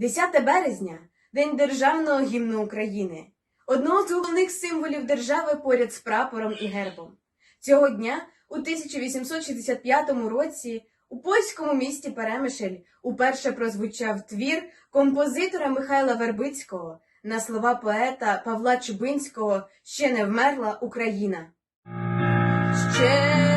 10 березня День державного гімну України, одного з головних символів держави поряд з прапором і гербом. Цього дня, у 1865 році, у польському місті Перемишель уперше прозвучав твір композитора Михайла Вербицького на слова поета Павла Чубинського Ще не вмерла Україна. Ще